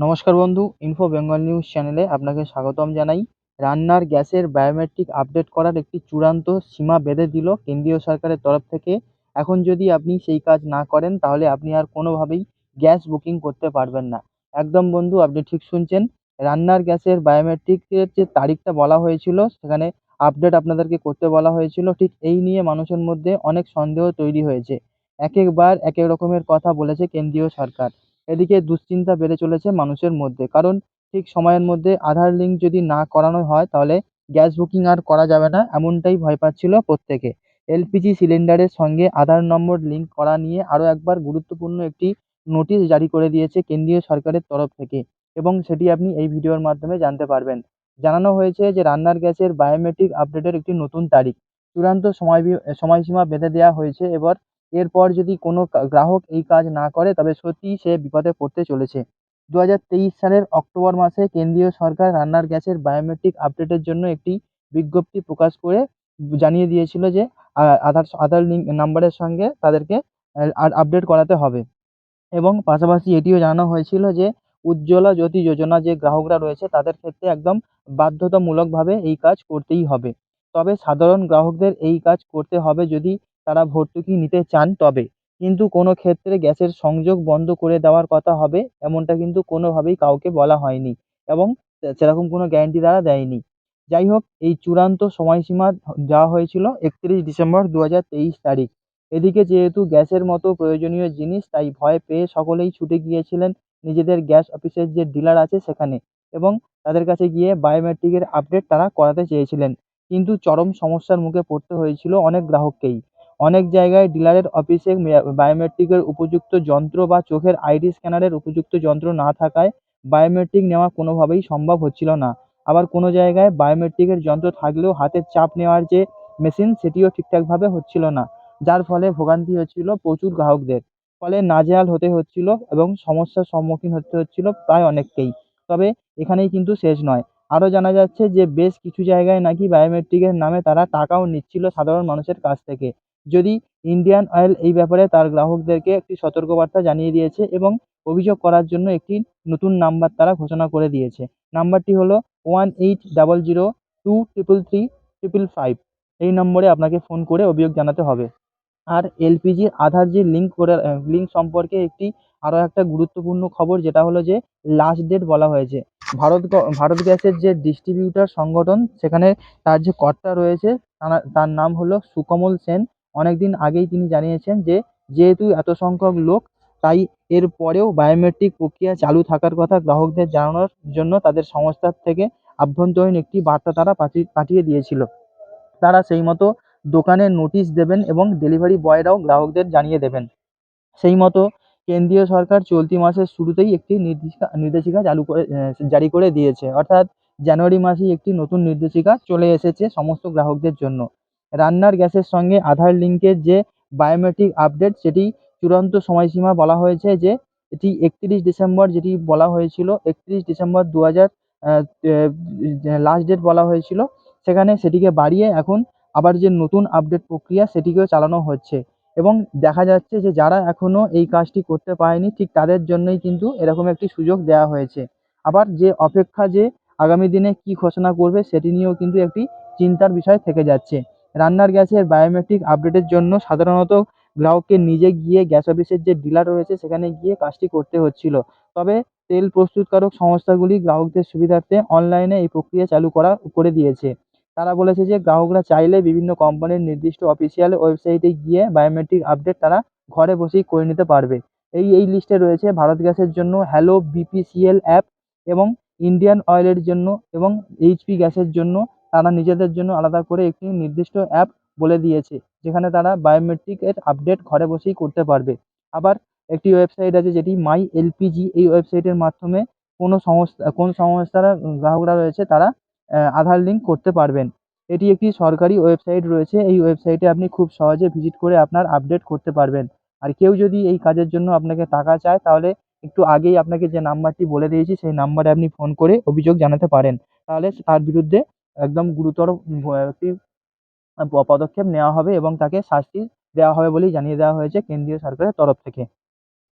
নমস্কার বন্ধু info Bengal news চ্যানেলে আপনাকে স্বাগতম জানাই। রান্নার গ্যাসের বায়োমেট্রিক আপডেট করার একটি চূড়ান্ত সীমা বেঁধে দিল কেন্দ্রীয় সরকারের তরফ থেকে। এখন যদি আপনি সেই কাজ না করেন, তাহলে আপনি আর কোনোভাবেই গ্যাস বুকিং করতে পারবেন না। একদম বন্ধু, আপনি ঠিক শুনছেন। রান্নার গ্যাসের বায়োমেট্রিকের যে তারিখটা বলা হয়েছিল, সেখানে আপডেট আপনাদেরকে করতে বলা হয়েছিল। ঠিক এই নিয়ে মানুষের মধ্যে অনেক সন্দেহ তৈরি হয়েছে। এক একবার এক এক রকমের কথা বলেছে কেন্দ্রীয় সরকার। এদিকে দুশ্চিন্তা বেড়ে চলেছে মানুষের মধ্যে। কারণ ঠিক সময়ের মধ্যে আধার লিঙ্ক যদি না করানো হয়, তাহলে গ্যাস বুকিং আর করা যাবে না, এমনটাই ভয় পাচ্ছিল প্রত্যেকে। এলপিজি সিলিন্ডারের সঙ্গে আধার নম্বর লিঙ্ক করা নিয়ে আরও একবার গুরুত্বপূর্ণ একটি নোটিশ জারি করে দিয়েছে কেন্দ্রীয় সরকারের তরফ থেকে এবং সেটি আপনি এই ভিডিওর মাধ্যমে জানতে পারবেন। জানানো হয়েছে যে রান্নার গ্যাসের বায়োমেট্রিক আপডেটের একটি নতুন তারিখ। চূড়ান্ত সময় সময়সীমা বেঁধে দেওয়া হয়েছে। এবার এরপর যদি কোনো গ্রাহক এই কাজ না করে, তবে সত্যিই সে বিপদে পড়তে চলেছে। দু হাজার তেইশ সালের অক্টোবর মাসে কেন্দ্রীয় সরকার রান্নার গ্যাসের বায়োমেট্রিক আপডেটের জন্য একটি বিজ্ঞপ্তি প্রকাশ করে জানিয়ে দিয়েছিল যে আধার আধার লিঙ্ক নাম্বারের সঙ্গে তাদেরকে আপডেট করাতে হবে। এবং পাশাপাশি এটিও জানানো হয়েছিল যে, উজ্জ্বলা জ্যোতি যোজনা যে গ্রাহকরা রয়েছে, তাদের ক্ষেত্রে একদম বাধ্যতামূলকভাবে এই কাজ করতেই হবে। তবে সাধারণ গ্রাহকদের এই কাজ করতে হবে যদি তারা ভর্তুকি নিতে চান তবে। কিন্তু কোনো ক্ষেত্রে গ্যাসের সংযোগ বন্ধ করে দেওয়ার কথা হবে, এমনটা কিন্তু কোনোভাবেই কাউকে বলা হয়নি এবং সেরকম কোনো গ্যারান্টি তারা দেয়নি। যাই হোক, এই চূড়ান্ত সময়সীমা দেওয়া হয়েছিল একত্রিশ ডিসেম্বর দু হাজার তেইশ তারিখ। এদিকে যেহেতু গ্যাসের মতো প্রয়োজনীয় জিনিস, তাই ভয় পেয়ে সকলেই ছুটে গিয়েছিলেন নিজেদের গ্যাস অফিসের যে ডিলার আছে সেখানে এবং তাদের কাছে গিয়ে বায়োমেট্রিকের আপডেট তারা করাতে চেয়েছিলেন। কিন্তু চরম সমস্যার মুখে পড়তে হয়েছিল অনেক গ্রাহককেই। অনেক জায়গায় ডিলারের অফিসে বায়োমেট্রিকের উপযুক্ত যন্ত্র বা চোখের আইডি স্ক্যানারের উপযুক্ত যন্ত্র না থাকায় বায়োমেট্রিক নেওয়া কোনোভাবেই সম্ভব হচ্ছিল না। আবার কোনো জায়গায় বায়োমেট্রিকের যন্ত্র থাকলেও হাতের চাপ নেওয়ার যে মেশিন সেটিও ঠিকঠাকভাবে হচ্ছিল না। যার ফলে ভোগান্তি হচ্ছিল প্রচুর গ্রাহকদের। ফলে নাজেহাল হতে হচ্ছিল এবং সমস্যার সম্মুখীন হতে হচ্ছিল প্রায় অনেককেই। তবে এখানেই কিন্তু শেষ নয়। আরও জানা যাচ্ছে যে বেশ কিছু জায়গায় নাকি বায়োমেট্রিকের নামে তারা টাকাও নিচ্ছিল সাধারণ মানুষের কাছ থেকে। যদি ইন্ডিয়ান অয়েল এই ব্যাপারে তার গ্রাহকদেরকে একটি সতর্কবার্তা জানিয়ে দিয়েছে এবং অভিযোগ করার জন্য একটি নতুন নাম্বার তারা ঘোষণা করে দিয়েছে। নাম্বারটি হলো one eight double zero two triple three triple five এই নম্বরে আপনাকে ফোন করে অভিযোগ জানাতে হবে। আর এলপিজির আধার যে লিঙ্ক করে লিঙ্ক সম্পর্কে একটি আরও একটা গুরুত্বপূর্ণ খবর যেটা হলো যে লাস্ট ডেট বলা হয়েছে। ভারত ভারত গ্যাসের যে ডিস্ট্রিবিউটার সংগঠন, সেখানে তার যে কর্তা রয়েছে তার নাম হলো সুকমল সেন। অনেক দিন আগেই তিনি জানিয়েছেন যে, যেহেতু এত সংখ্যক লোক, তাই এর পরেও বায়োমেট্রিক প্রক্রিয়া চালু থাকার কথা গ্রাহকদের জানানোর জন্য তাদের সংস্থার থেকে আভ্যন্তরীণ একটি বার্তা তারা পাঠিয়ে দিয়েছিল। তারা সেই মতো দোকানে নোটিশ দেবেন এবং ডেলিভারি বয়রাও গ্রাহকদের জানিয়ে দেবেন। সেই মতো কেন্দ্রীয় সরকার চলতি মাসের শুরুতেই একটি নির্দেশিকা নির্দেশিকা চালু করে জারি করে দিয়েছে। অর্থাৎ জানুয়ারি মাসেই একটি নতুন নির্দেশিকা চলে এসেছে সমস্ত গ্রাহকদের জন্য। রান্নার গ্যাসের সঙ্গে আধার লিঙ্কের যে বায়োমেট্রিক আপডেট সেটি চূড়ান্ত সময়সীমা বলা হয়েছে যে এটি একত্রিশ ডিসেম্বর যেটি বলা হয়েছিল, একত্রিশ ডিসেম্বর দু হাজার লাস্ট ডেট বলা হয়েছিল। সেখানে সেটিকে বাড়িয়ে এখন আবার যে নতুন আপডেট প্রক্রিয়া সেটিকেও চালানো হচ্ছে। এবং দেখা যাচ্ছে যে যারা এখনও এই কাজটি করতে পারেনি, ঠিক তাদের জন্যই কিন্তু এরকম একটি সুযোগ দেওয়া হয়েছে। আবার যে অপেক্ষা যে আগামী দিনে কী ঘোষণা করবে সেটি নিয়েও কিন্তু একটি চিন্তার বিষয় থেকে যাচ্ছে। রান্নার গ্যাসের বায়োমেট্রিক আপডেটের জন্য সাধারণত গ্রাহককে নিজে গিয়ে গ্যাস অফিসের যে ডিলার রয়েছে সেখানে গিয়ে কাজটি করতে হচ্ছিল। তবে তেল প্রস্তুতকারক সংস্থাগুলি গ্রাহকদের সুবিধার্থে অনলাইনে এই প্রক্রিয়া চালু করা করে দিয়েছে। তারা বলেছে যে গ্রাহকরা চাইলে বিভিন্ন কোম্পানির নির্দিষ্ট অফিসিয়াল ওয়েবসাইটে গিয়ে বায়োমেট্রিক আপডেট তারা ঘরে বসেই করে নিতে পারবে। এই এই লিস্টে রয়েছে ভারত গ্যাসের জন্য হ্যালো বিপিসিএল অ্যাপ এবং ইন্ডিয়ান অয়েলের জন্য এবং এইচপি গ্যাসের জন্য তারা নিজেদের জন্য আলাদা করে একটি নির্দিষ্ট অ্যাপ বলে দিয়েছে, যেখানে তারা বায়োমেট্রিকের আপডেট ঘরে বসেই করতে পারবে। আবার একটি ওয়েবসাইট আছে যেটি মাই এলপিজি এই ওয়েবসাইটের মাধ্যমে কোনো সংস্থা, কোন সংস্থার গ্রাহকরা রয়েছে তারা আধার লিঙ্ক করতে পারবেন। এটি একটি সরকারি ওয়েবসাইট রয়েছে, এই ওয়েবসাইটে আপনি খুব সহজে ভিজিট করে আপনার আপডেট করতে পারবেন। আর কেউ যদি এই কাজের জন্য আপনাকে টাকা চায়, তাহলে একটু আগেই আপনাকে যে নাম্বারটি বলে দিয়েছি, সেই নাম্বারে আপনি ফোন করে অভিযোগ জানাতে পারেন। তাহলে তার বিরুদ্ধে একদম গুরুতর একটি পদক্ষেপ নেওয়া হবে এবং তাকে শাস্তি দেওয়া হবে বলেই জানিয়ে দেওয়া হয়েছে কেন্দ্রীয় সরকারের তরফ থেকে।